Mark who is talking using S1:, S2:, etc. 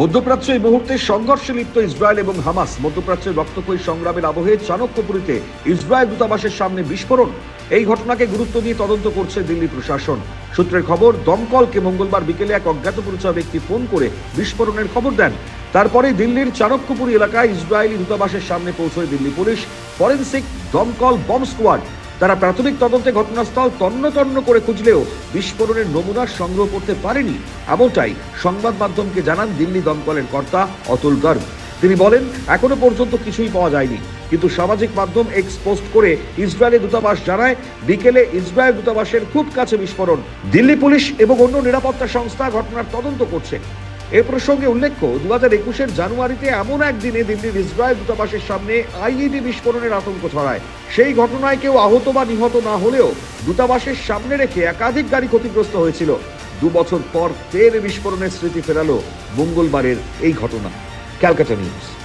S1: মধ্যপ্রাচ্য এই মুহূর্তে সংঘর্ষে লিপ্ত ইসরায়েল এবং হামাস। মধ্যপ্রাচ্যের রক্তক্ষয়ী সংগ্রামের আবহে চাণক্যপুরীতে ইসরায়েল দূতাবাসের সামনে বিস্ফোরণ। এই ঘটনাকে গুরুত্ব দিয়ে তদন্ত করছে দিল্লি প্রশাসন। সূত্রের খবর, দমকলকে মঙ্গলবার বিকেলে এক অজ্ঞাত পরিচয় ব্যক্তি ফোন করে বিস্ফোরণের খবর দেন। তারপরে দিল্লির চাণক্যপুরী এলাকায় ইসরায়েলি দূতাবাসের সামনে পৌঁছয় দিল্লি পুলিশ। ফরেন্সিক দমকল বম স্কোয়াড তারা প্রাথমিক তদন্তে ঘটনাস্থল তন্ন তন্ন করে খুঁজলেও বিস্ফোরণের নমুনা সংগ্রহ করতে পারেনি। এমনটাই সংবাদ মাধ্যমকে জানান দিল্লি দমকলের কর্তা অতুল গর্গ। তিনি বলেন, এখনও পর্যন্ত কিছুই পাওয়া যায়নি। কিন্তু সামাজিক মাধ্যম এক্স পোস্ট করে ইসরায়েলি দূতাবাস জানায়, বিকেলে ইসরায়েল দূতাবাসের খুব কাছে বিস্ফোরণ। দিল্লি পুলিশ এবং অন্য নিরাপত্তা সংস্থা ঘটনার তদন্ত করছে। এ প্রসঙ্গে উল্লেখ্য দু হাজার একুশের জানুয়ারিতে এমন একদিনে দিল্লির ইসরায়েল দূতাবাসের সামনে আইইডি বিস্ফোরণের আতঙ্ক ছড়ায়। সেই ঘটনায় কেউ আহত বা নিহত না হলেও দূতাবাসের সামনে রেখে একাধিক গাড়ি ক্ষতিগ্রস্ত হয়েছিল। দু বছর পর ফের বিস্ফোরণের স্মৃতি ফেরালো মঙ্গলবারের এই ঘটনা। Calcutta news.